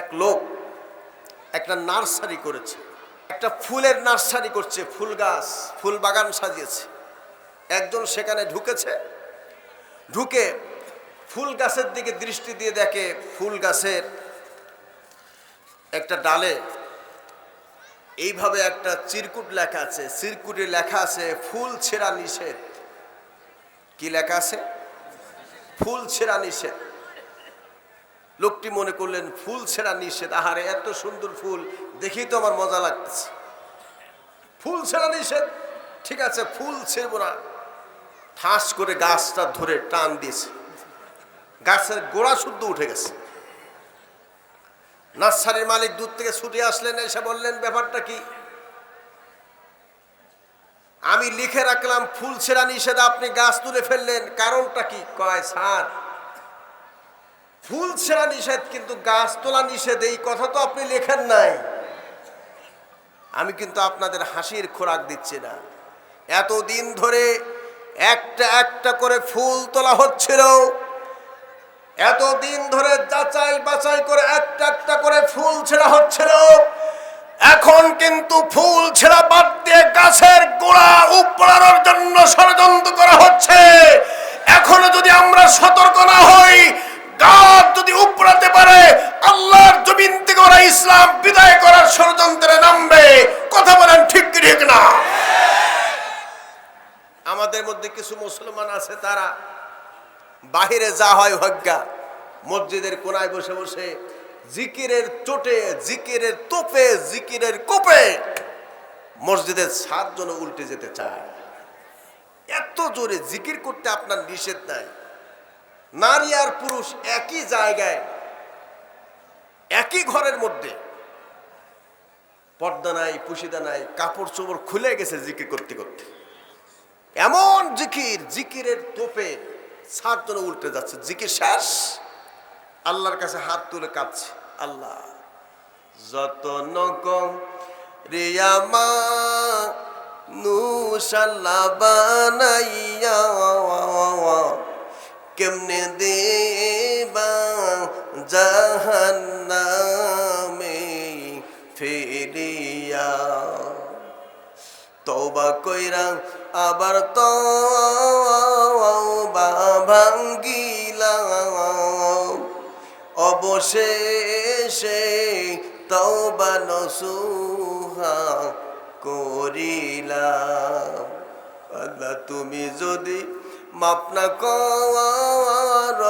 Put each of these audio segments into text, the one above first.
এক লোক একটা নার্সারি করেছে। একটা ফুলের নার্সারি করছে, ফুল গাছ, ফুল বাগান সাজিয়েছে। একজন সেখানে ঢুকেছে, ঢুকে ফুল গাছের দিকে দৃষ্টি দিয়ে দেখে ফুল গাছের একটা ডালে এইভাবে একটা চিরকুট লেখা আছে, চিরকুটে লেখা আছে, ফুল ছেঁড়া নিষেধ। কি লেখা আছে? ফুল ছেঁড়া নিষেধ। লোকটি মনে করলেন, ফুল ছেঁড়া নিষেধ, আহারে এত সুন্দর ফুল, দেখেই তো আমার মজা লাগতেছে। ফুল ছেঁড়া নিষেধ? ঠিক আছে, ফুল ছেড়বো না। ঠাস করে গাছটা ধরে টান দিয়েছে। গাছের গোড়া শুদ্ধ উঠে গেছে। নার্সারির মালিক দূর থেকে ছুটে আসলেন, এসে বললেন, ব্যাপারটা কি? আমি লিখে রাখলাম, ফুল ছেঁড়া নিষেধ, আপনি গাছ তুলে ফেললেন, কারণটা কি? কয়, স্যার ফুল ছেঁড়া নিষেধ, কিন্তু গাছ তোলা নিষেধ, এই কথা তো আপনি লেখেন নাই। আমি কিন্তু আপনাদের হাসির খোরাক দিচ্ছি না। এতদিন ধরে একটা একটা করে ফুল তোলা হচ্ছিল। এতদিন ধরে যাচাই বাছাই করে একটা একটা করে ফুল ছেঁড়া হচ্ছিল। এখন কিন্তু ফুল ছেঁড়া বাদ দিয়ে গাছের গোড়া উপড়ানোর জন্য ষড়যন্ত্র করা হচ্ছে। এখনও যদি আমরা সতর্ক না হই গাছ যদি উপড়াতে পারে, আল্লাহর জমিন থেকে ওরা ইসলাম বিদায় করার ষড়যন্ত্রে নামবে। কথা বলেন ঠিক ঠিক না? আমাদের মধ্যে কিছু মুসলমান আছে, তারা বাহিরে যা হয় হজ্ঞা মসজিদের কোনায় বসে বসে জিকিরের চোটে, জিকিরের তোপে, জিকিরের কোপে মসজিদের সাত জন উল্টে যেতে চায়। এত জোরে জিকির করতে আপনার নিষেধ নাই। নারী আর পুরুষ একই জায়গায়, একই ঘরের মধ্যে। পর্দা নাই, পুশিদা নাই, কাপড় চোপড় খুলে গেছে জিকির করতে করতে। এমন জিকির, জিকিরের তোপে সাতজন উল্টে যাচ্ছে। জিকির শেষ। আল্লাহর কাছে হাত তুলে কাঁদছে। আল্লাহ, যত নকম রিয়ামা নুসাল্লা বানাইয়া। কেমনে দেবা জাহান্নামে ফেরিয়া? তওবা কইরা আবার তো ভাঙ্গিলাম। অবশেষে তওবা নসুহা করিলাম। আল্লাহ তুমি যদি মাপ না কর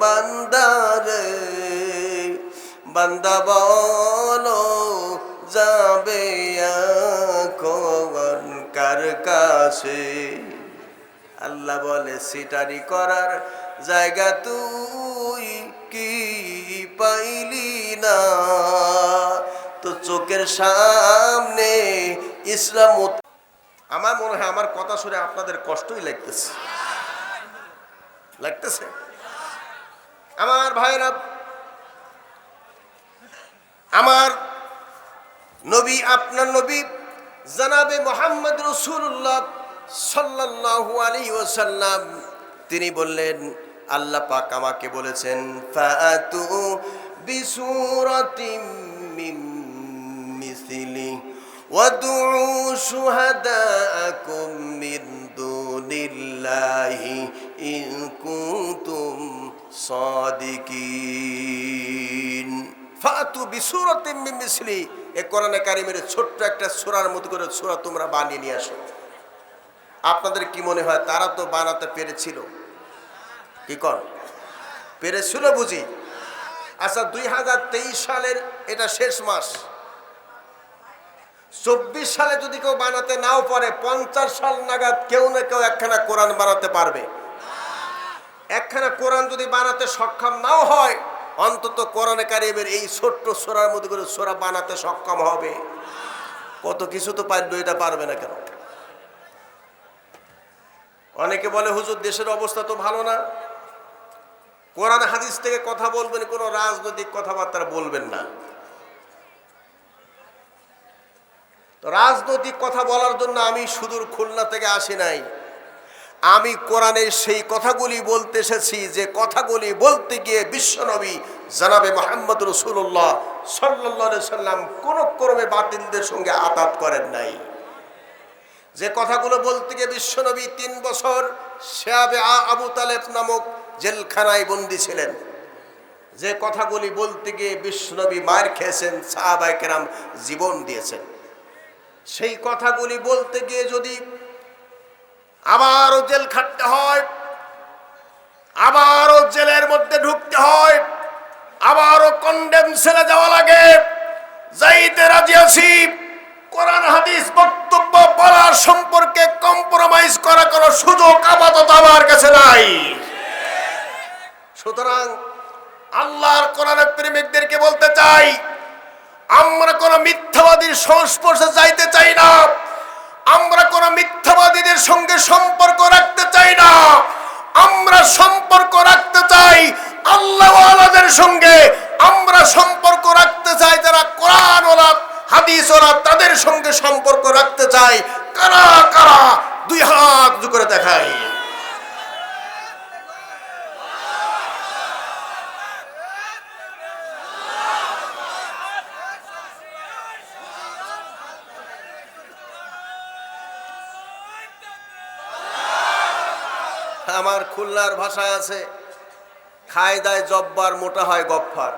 বান্দারে, বান্দা বলো যাবে এখন কার কাছে? আল্লাহ বলে, সিটারি করার জায়গা তুই কি পাইলি না? তো চোখের সামনে ইসলাম আমার মনে হয় আমার কথা শুনে আপনাদের কষ্টই লাগতেছে। লাগতেছে? আমার ভাইরা আমার নবী, আপনার নবী জানাবে মোহাম্মদ রসুল্লাহ সাল্লাল্লাহু আলাইহি ওয়াসাল্লাম, তিনি বললেন, আল্লাহ পাক আমাকে বলেছেন ফাতু বিসুরাতিম وادعوا شهداءكم من دون الله إن كنتم صادقين ফাতু বিসুরাতিম মিন মিসলি এ কোরআনে কারিমের ছোট্ট একটা সূরার মতো করে সূরা তোমরা বানিয়ে নিয়ে আসো আপনাদের কি মনে হয় তারা তো বানাতে পেরেছিল কি কর পেরেছিল বুঝি আচ্ছা দুই হাজার তেইশ সালের এটা শেষ মাস চব্বিশ সালে যদি কেউ বানাতে নাও পারে, পঞ্চাশ সাল নাগাদ কেউ না কেউ একখানা কোরআন বানাতে পারবে। একখানা কোরআন যদি বানাতে সক্ষম নাও হয়, অন্তত কোরআনে কারিমের এই ছোট্ট সোরার মধ্যে করে সোরা বানাতে সক্ষম হবে। কত কিছু তো পারল এটা পারবে না কেন? অনেকে বলে, হুজুর, দেশের অবস্থা তো ভালো না। কোরআন, হাদিস থেকে কথা বলবেন, কোনো রাজনৈতিক কথাবার্তা বলবেন না। তো রাজনৈতিক কথা বলার জন্য আমি সুদূর খুলনা থেকে আসি নাই। আমি কোরআনের সেই কথাগুলি বলতে এসেছি, যে কথাগুলি বলতে গিয়ে বিশ্বনবী জানাবে মোহাম্মদ রসুল্লাহ সাল্লাহ সাল্লাম কোন ক্রমে বাতিলদের সঙ্গে আতাত করেন নাই। যে কথাগুলো বলতে গিয়ে বিশ্বনবী তিন বছর শেয়াবে আবু তালেব নামক জেলখানায় বন্দী ছিলেন। যে কথাগুলি বলতে গিয়ে বিশ্বনবী মার খেয়েছেন সাহাবাই কেরাম জীবন দিয়েছেন। সেই কথাগুলি বলতে গিয়ে যদি আবারও জেল খাটতে হয়, আবারও জেলের মধ্যে ঢুকতে হয়, আবারও কন্ডেম সেলে যাওয়া লাগে। যাইতে রাজি আছি। কোরআন, হাদিস, বক্তব্য বলার সম্পর্কে কম্প্রোমাইজ করা কোনো সুযোগ আপাতত আমার কাছে নাই। সুতরাং আল্লাহর কোরআনের প্রেমিকদেরকে বলতে চাই আমরা কোন মিথ্যাবাদীর সংস্পর্শে যাইতে চাই না। আমরা কোন মিথ্যাবাদীদের সঙ্গে সম্পর্ক রাখতে চাই না। আমরা সম্পর্ক রাখতে চাই আল্লাহওয়ালাদের সঙ্গে। আমরা সম্পর্ক রাখতে চাই যারা কোরআন ওরা হাদিস ওরা তাদের সঙ্গে সম্পর্ক রাখতে চাই। কারা কারা? দুই হাত করে দেখাই। খুলনার ভাষায় আছে খায় দায় জব্বার মোটা হয় গফ্ফার।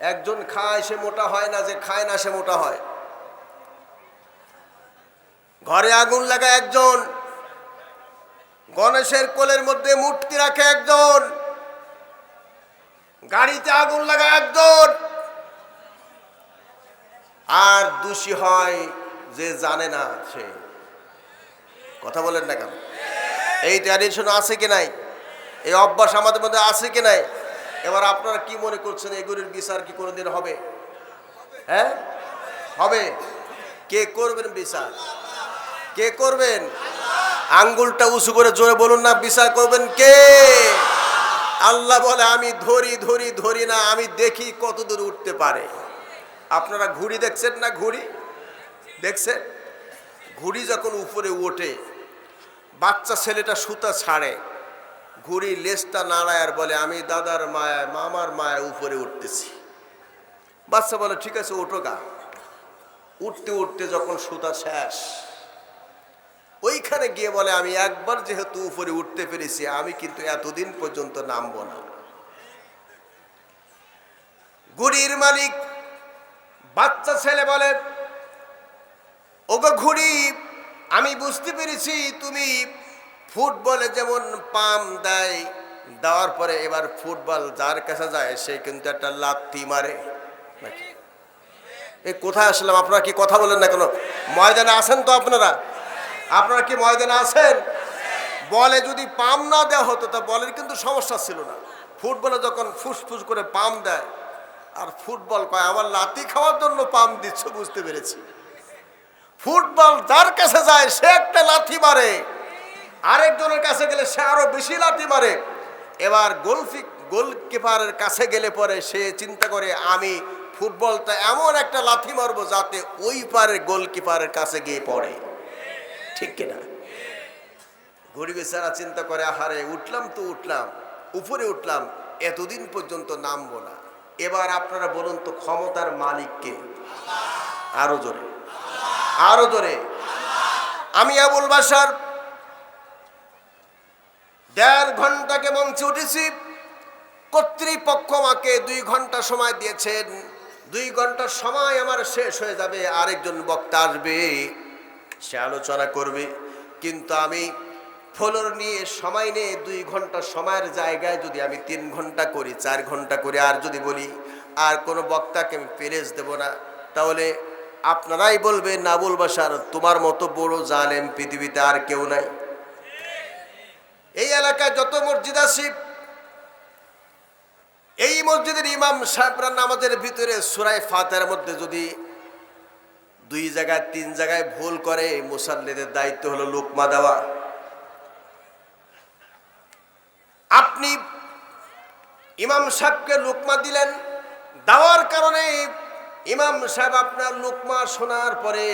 একজন খায় সে মোটা হয় না, যে খায় না সে মোটা হয়। ঘরে আগুন লাগা একজন, গণেশের কোলের মধ্যে মূর্তি রাখে একজন, গাড়িতে আগুন লাগা একজন। আর দোষী হয় যে জানে না সে। কথা বলেন না কেন? এই ট্র্যাডিশন আছে কি নাই? এই অভ্যাস আমাদের মধ্যে আছে কি নাই? এবার আপনারা কি মনে করছেন এগুলির বিচার কি কোনোদিন হবে? হ্যাঁ? হবে। কে করবেন বিচার? কে করবেন? আঙ্গুলটা উঁচু করে জোরে বলুন না, বিচার করবেন কে? আল্লাহ বলে, আমি ধরি ধরি ধরি না, আমি দেখি কত দূর উঠতে পারে। আপনারা ঘুড়ি দেখছেন না ঘুড়ি? দেখছেন? ঘুড়ি যখন উপরে ওঠে বাচ্চা ছেলেটা সুতা ছাড়ে। ঘুড়ি লেজটা নাড়ায় আর বলে, আমি দাদার মায়ায় মামার মায়ায় উপরে উঠতেছি। বাচ্চা বলে, ঠিক আছে, ওঠো গা। উঠতে উঠতে যখন সুতা শেষ, ওইখানে গিয়ে বলে, আমি একবার যেহেতু উপরে উঠতে পেরেছি, আমি কিন্তু এতদিন পর্যন্ত নামবো না। গুড়ির মালিক বাচ্চা ছেলে বলে, ওগো ঘুড়ি আমি বুঝতে পেরেছি, তুমি ফুটবলে যেমন পাম দেয়, দেওয়ার পরে এবার ফুটবল যার কাছে যায়, সে কিন্তু একটা লাত্তি মারে। এই কোথায় আসলাম? আপনারা কি কথা বলেন না কেন? ময়দানে আছেন তো আপনারা? আপনারা কি ময়দানে আছেন? বলে যদি পাম না দেওয়া হতো, তা বলের কিন্তু সমস্যা ছিল না। ফুটবলে যখন ফুসফুস করে পাম দেয়, আর ফুটবল পায় আমার লাতি খাওয়ার জন্য পাম দিচ্ছ, বুঝতে পেরেছি। ফুটবল যার কাছে যায়, সে একটা লাথি মারে। আরেকজনের কাছে গেলে সে আরও বেশি লাথি মারে। এবার গোলফি গোলকিপারের কাছে গেলে পরে সে চিন্তা করে, আমি ফুটবলটা এমন একটা লাথি মারবো যাতে ওই পারে গোলকিপারের কাছে গিয়ে পড়ে। ঠিক কিনা গরিব বেচারা চিন্তা করে, আহারে, উঠলাম তো উঠলাম, উপরে উঠলাম, এতদিন পর্যন্ত নামবো না। এবার আপনারা বলুন তো, ক্ষমতার মালিককে আরও জোরে। আরও জোরে। আমি আবুল বাসার দেড় ঘন্টাকে মঞ্চে উঠেছি। কর্তৃপক্ষ আমাকে দুই ঘণ্টা সময় দিয়েছেন। দুই ঘণ্টার সময় আমার শেষ হয়ে যাবে, আরেকজন বক্তা আসবে, সে আলোচনা করবে। কিন্তু আমি ফলোর নিয়ে সময় নিয়ে দুই ঘণ্টা সময়ের জায়গায় যদি আমি তিন ঘণ্টা করি, চার ঘণ্টা করে, আর যদি বলি, আর কোনো বক্তাকে আমি পেরেজ দেব না, তাহলে আপনারাই বলবেন নাবুল বাসার তোমার মতো বড় জালেম পৃথিবীতে আর কেউ নাই। এই এলাকায় যত মসজিদ আছে, এই মসজিদের ইমাম সাহেবরা নামাজের ভিতরে সুরাই ফাতের মধ্যে যদি দুই জায়গায়, তিন জায়গায় ভুল করে, মুসাল্লিদের দায়িত্ব হলো লোকমা দেওয়া। আপনি ইমাম সাহেবকে লোকমা দিলেন, দেওয়ার কারণে ইমাম সাহেব আপনার লোকমা শোনার পরে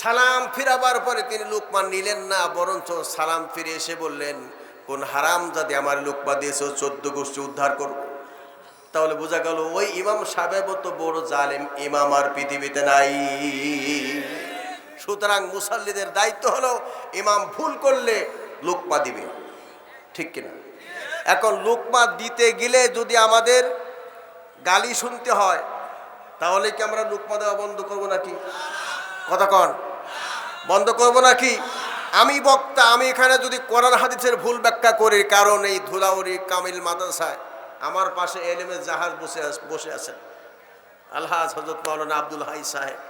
সালাম ফিরাবার পরে তিনি লোকমা নিলেন না, বরঞ্চ সালাম ফিরে এসে বললেন, কোন হারাম যদি আমার লোকমা দিয়েছে, চোদ্দ গোষ্ঠী উদ্ধার করব? তাহলে বোঝা গেল, ওই ইমাম সাহেব তো বড় জালেম, ইমাম আর পৃথিবীতে নাই। সুতরাং মুসাল্লিদের দায়িত্ব হলো, ইমাম ভুল করলে লোকমা দিবে। ঠিক কিনা? এখন লোকমা দিতে গেলে যদি আমাদের গালি শুনতে হয় তাহলে কি আমরা লোকমা দেওয়া বন্ধ করব নাকি? কথা কন। বন্ধ করব নাকি? আমি বক্তা, আমি এখানে যদি কোরআন হাদিসের ভুল ব্যাখ্যা করি, কারণ এই ধুলাউরি কামিল মাদ্রাসায় আমার পাশে এলেমের জাহাজ বসে বসে আছেন। আলহাজ হজরত মৌলানা আব্দুল হাই সাহেব।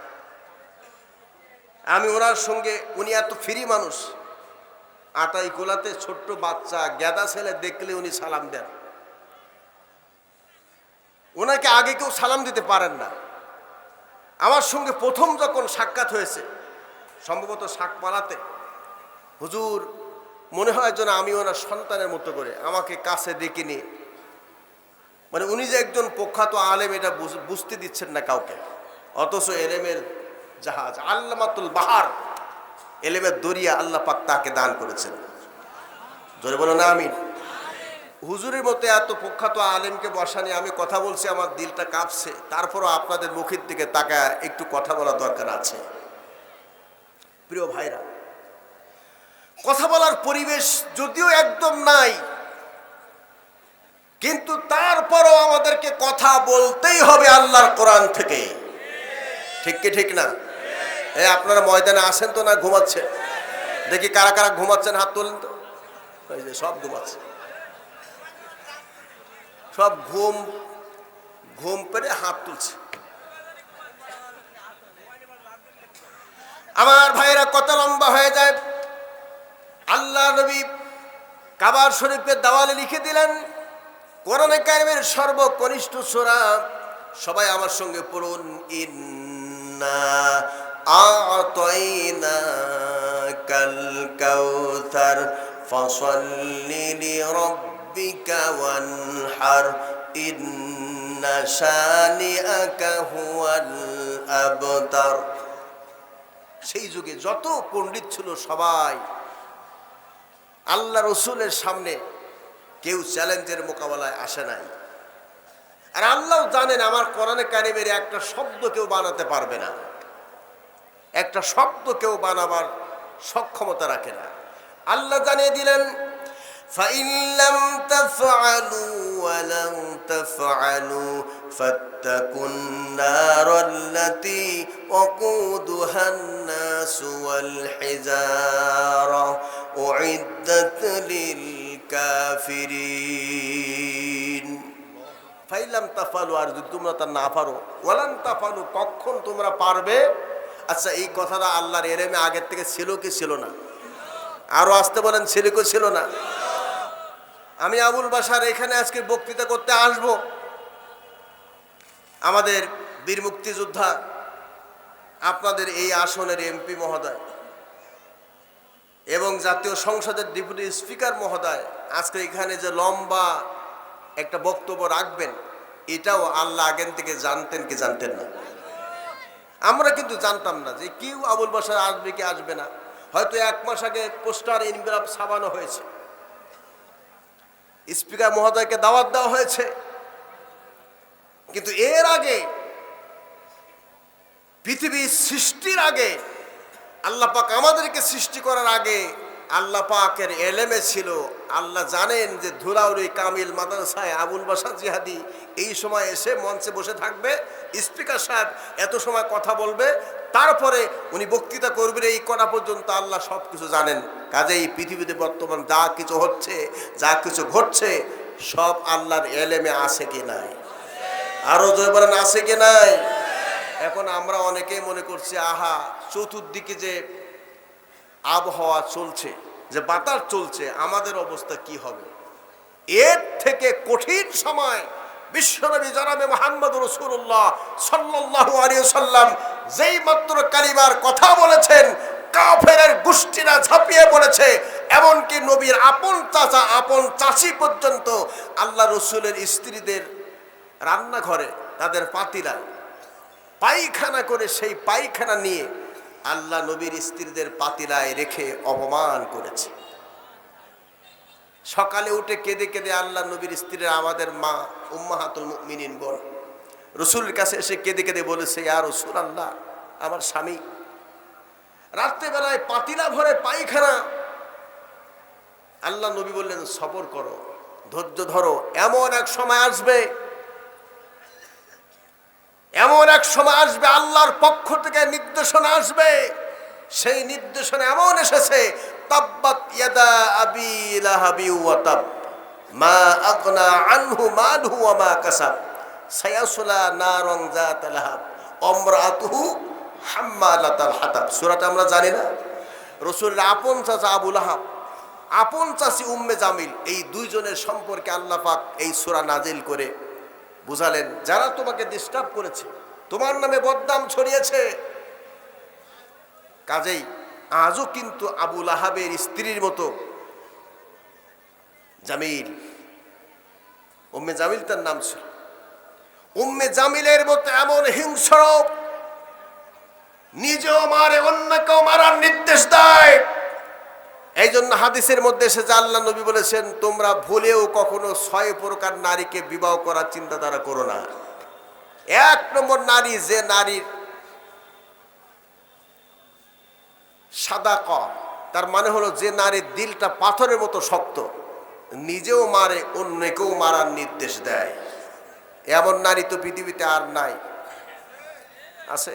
আমি ওনার সঙ্গে, উনি এত ফ্রি মানুষ। আটাই গোলাতে ছোট্ট বাচ্চা গ্যাদা ছেলে দেখলে উনি সালাম দেন। ওনাকে আগে কেউ সালাম দিতে পারেন না। আমার সঙ্গে প্রথম যখন সাক্ষাৎ হয়েছে, সম্ভবত শাকপালাতে হুজুর, মনে হয় যেন আমি ওনার সন্তানের মতো করে আমাকে কাছে ডেকে নিয়ে। মানে উনি যে একজন প্রখ্যাত আলেম, এটা বুঝ- বুঝতে দিচ্ছেন না কাউকে। অথচ এলেমের জাহাজ, আল্লামাতুল বাহার, এলেমের দরিয়া আল্লাহ পাক তাকে দান করেছেন। জোরে বলো না আমি হুজুরের মতো এত প্রখ্যাত আলেমকে বসানি, আমি কথা বলছি, আমার দিলটা কাঁপছে। তারপরও আপনাদের মুখের দিকে তাকা একটু কথা বলা দরকার আছে। প্রিয় ভাইরা, কথা বলার পরিবেশ যদিও একদম নাই, কিন্তু তারপরও আমাদেরকে কথা বলতেই হবে আল্লাহর কোরআন থেকে। ঠিক কি ঠিক না? এ, আপনারা ময়দানে আসেন তো না ঘুমাচ্ছেন? দেখি কারা কারা ঘুমাচ্ছেন, হাত তোলেন তো। সব ঘুমাচ্ছে। সব ঘুম ঘুম পেরে হাত তুলছে। আমার ভাইয়েরা কত লম্বা হয়ে যায়। আল্লাহ নবী কাবার শরীফের দেওয়ালে লিখে দিলেন, কোরআনে কারিমের সর্বকনিষ্ঠ সোরা, সবাই আমার সঙ্গে পড়ুন, ইন্না আতাইনা কাল কাউসার ফসল্লি লিরাব্বিকা ওয়ানহার ইন্না শানিআকা হুয়াল আবতার সেই যুগে যত পণ্ডিত ছিল সবাই আল্লাহ রসুলের সামনে কেউ চ্যালেঞ্জের মোকাবেলায় আসে নাই। আর আল্লাহ জানেন আমার কোরআনে কারিমের একটা শব্দ কেউ বানাতে পারবে না। একটা শব্দ কেউ বানাবার সক্ষমতা রাখে না। আল্লাহ জানিয়ে দিলেন فإن لم تفعلوا ولن تفعلوا فاتقوا النار التي وقودها الناس والحجارة أعدت للكافرين ফাইলাম তাফালু আর যদি তোমরা তা না পারো ওয়ালান তাফালু কখন তোমরা পারবে আচ্ছা এই কথাটা আল্লাহর এরেমে আগের থেকে ছিল কি ছিল না আরো আসতে বলেন ছিল কি ছিল না আমি আবুল বাসার এখানে আজকে বক্তৃতা করতে আসব। আমাদের বীর মুক্তিযোদ্ধা, আপনাদের এই আসনের এমপি মহোদয় এবং জাতীয় সংসদের ডেপুটি স্পিকার মহোদয় আজকে এখানে যে লম্বা একটা বক্তব্য রাখবেন, এটাও আল্লাহ আগেন থেকে জানতেন কি জানতেন না। আমরা কিন্তু জানতাম না যে কেউ আবুল বাসার আসবে কি আসবে না। হয়তো এক মাস আগে পোস্টার ইনবিরাপ ছাপানো হয়েছে। স্পিকার মহোদয়কে দাওয়াত দেওয়া হয়েছে। কিন্তু এর আগে পৃথিবীর সৃষ্টির আগে, আল্লাহ পাক আমাদেরকে সৃষ্টি করার আগে আল্লাহ পাকের এলেমে ছিল। আল্লাহ জানেন যে ধুলাউরি কামিল, মাদ্রাসায় আবুল বাসা জিহাদি এই সময় এসে মঞ্চে বসে থাকবে। স্পিকার সাহেব এত সময় কথা বলবে। তারপরে উনি বক্তৃতা করবেন, এই করা পর্যন্ত আল্লাহ সব কিছু জানেন। কাজে এই পৃথিবীতে বর্তমান যা কিছু হচ্ছে, যা কিছু ঘটছে, সব আল্লাহর এলেমে আছে কি নাই? আরও জয় বলেন, আছে কি নাই? এখন আমরা অনেকেই মনে করছি, আহা, চতুর্দিকে যে আবহাওয়া চলছে, যে বাতাস চলছে, আমাদের অবস্থা কি হবে? এর থেকে কঠিন সময় বিশ্বনবী জনাবে মোহাম্মদ রসুল্লাহ সাল্লাল্লাহু আলাইহি সাল্লাম যেই মাত্র কালিমার কথা বলেছেন কাফেরের গোষ্ঠীরা ঝাঁপিয়ে পড়েছে, এমনকি নবীর আপন চাচা, আপন চাষি পর্যন্ত আল্লাহ রসুলের স্ত্রীদের রান্নাঘরে তাদের পাতিলায় পায়খানা করে সেই পায়খানা নিয়ে আল্লাহ নবীর স্ত্রীদের পাতিলায় রেখে অপমান করেছে। সকালে উঠে কেঁদে কেঁদে আল্লাহ নবীর স্ত্রীরা আমাদের মা উম্মাহাতুল মুমিনিন বোন, রসুলের কাছে এসে কেঁদে কেঁদে বলেছে আর রসুল আল্লাহ আমার স্বামী রাত্রেবেলায় পাতিলা ভরে পায়খানা। আল্লাহ নবী বললেন, সবর করো, ধৈর্য ধরো, এমন এক সময় আসবে, এমন এক সময় আসবে আল্লাহর পক্ষ থেকে নির্দেশনা আসবে, সেই নির্দেশনা এমন এসেছে, তাব্বাত মা আনহু হাম্মালাতাল হাতাব সূরাটা আমরা জানি না। রসুলের আপন চাচা আবু লাহাব আপন চাচি উম্মে জামিল, এই দুইজনের সম্পর্কে আল্লাহ এই সূরা নাজিল করে বুঝালেন, যারা তোমাকে ডিস্টার্ব করেছে, তোমার নামে বদনাম ছড়িয়েছে। কাজেই আজও কিন্তু আবুল আহাবের স্ত্রীর মতো জামিল, উম্মে জামিল তার নাম ছিল। উম্মে জামিলের মতো এমন হিংস্র নিজেও মারে অন্যকেও মারার নির্দেশ দেয়। এই জন্য হাদিসের মধ্যে এসে আল্লাহ নবী বলেছেন, তোমরা ভুলেও কখনো ছয় প্রকার নারীকে বিবাহ করার চিন্তাধারা করো না। এক নম্বর নারী, যে নারীর সাদা ক তার মানে হলো যে নারীর দিলটা পাথরের মতো শক্ত, নিজেও মারে অন্যকেও মারার নির্দেশ দেয়। এমন নারী তো পৃথিবীতে আর নাই। আছে?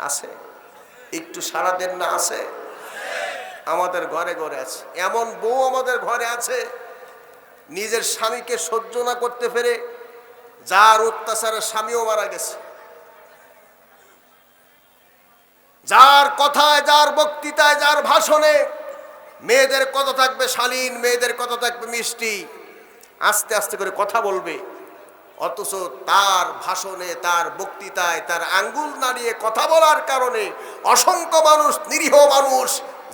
আছে। একটু সারা দেন না, আছে? আমাদের ঘরে ঘরে আছে। এমন বউ আমাদের ঘরে আছে, নিজের স্বামীকে সহ্য না করতে পেরে যার অত্যাচারে স্বামীও মারা গেছে। যার কথায়, যার বক্তৃতায়, যার ভাষণে মেয়েদের কথা থাকবে শালীন, মেয়েদের কথা থাকবে মিষ্টি, আস্তে আস্তে করে কথা বলবে। অথচ তার ভাষণে, তার বক্তৃতায়, তার আঙ্গুল নাড়িয়ে কথা বলার কারণে অসংখ্য মানুষ, নিরীহ মানুষ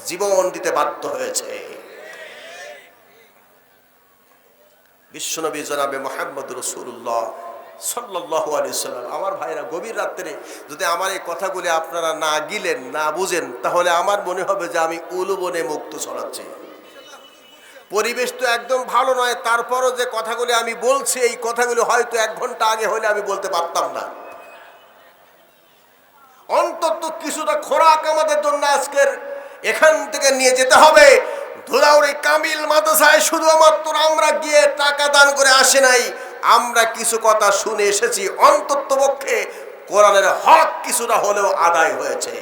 জীবন দিতে বাধ্য হয়েছে। বিশ্বনবী জনাবে মোহাম্মদ রসুল্লাহ সাল্লাহ আলিয়াল্লাম আমার ভাইরা গভীর রাত্রে যদি আমার এই কথাগুলি আপনারা না গিলেন, না বুঝেন, তাহলে আমার মনে হবে যে আমি উলুবনে মুক্ত ছড়াচ্ছি পরিবেশ তো একদম ভালো নয়, তারপরও যে কথাগুলি আমি বলছি, এই কথাগুলি হয়তো এক ঘণ্টা আগে হলে আমি বলতে পারতাম না। অন্তত কিছুটা খোরাক আমাদের জন্য আজকের এখান থেকে নিয়ে যেতে হবে। ধুলাউড়ি কামিল মাদ্রাসায় শুধুমাত্র আমরা গিয়ে টাকা দান করে আসে নাই, আমরা কিছু কথা শুনে এসেছি। অন্তত পক্ষে কোরআনের হক কিছুটা হলেও আদায় হয়েছে।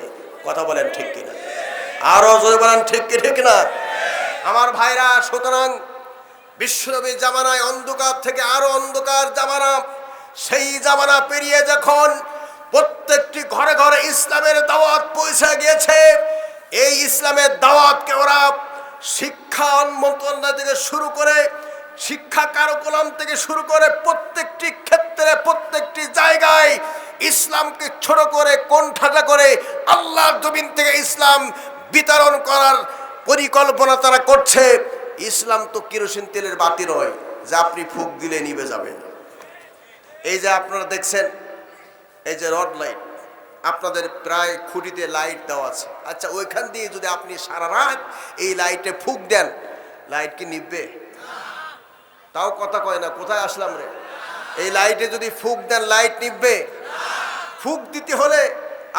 কথা বলেন ঠিক কিনা? আরও জোরে বলেন, ঠিক কি, ঠিক না আমার ভাইরা, সুতরাং বিশ্বনবী জামানায় অন্ধকার থেকে আরও অন্ধকার জামানা, সেই জামানা পেরিয়ে যখন প্রত্যেকটি ঘরে ঘরে ইসলামের দাওয়াত পৌঁছে গিয়েছে, এই ইসলামের দাওয়াতকে ওরা শিক্ষা মন্ত্রণালয় থেকে শুরু করে, শিক্ষা কারকুলাম থেকে শুরু করে প্রত্যেকটি ক্ষেত্রে, প্রত্যেকটি জায়গায় ইসলামকে ছোট করে, কোণঠাসা করে আল্লাহর জমিন থেকে ইসলাম বিতরণ করার পরিকল্পনা তারা করছে। ইসলাম তো কেরোসিন তেলের বাতি নয়, যে আপনি ফুক দিলে নিবে যাবেন এই যে আপনারা দেখছেন, এই যে রড লাইট, আপনাদের প্রায় খুঁটিতে লাইট দেওয়া আছে। আচ্ছা ওইখান দিয়ে যদি আপনি সারা রাত এই লাইটে ফুক দেন, লাইট কি নিববে তাও কথা কয় না, কোথায় আসলাম রে? এই লাইটে যদি ফুক দেন, লাইট নিববে ফুক দিতে হলে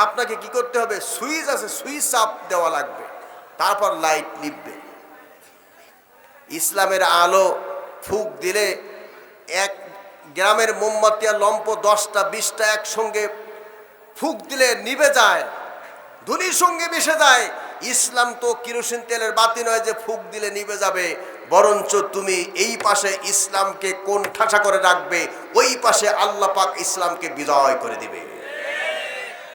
আপনাকে কি করতে হবে? সুইচ আছে, সুইচ চাপ দেওয়া লাগবে। তারপর লাইট নিববে ইসলামের আলো ফুক দিলে এক গ্রামের মোমবাতি আর লম্প দশটা, বিশটা একসঙ্গে ফুক দিলে নিভে যায়, ধুলির সঙ্গে মিশে যায়। ইসলাম তো কিরোসিন তেলের বাতি নয় যে ফুক দিলে নিভে যাবে, বরঞ্চ তুমি এই পাশে ইসলামকে কোন ঠাসা করে রাখবে, ওই পাশে আল্লাহ পাক ইসলামকে বিজয় করে দিবে।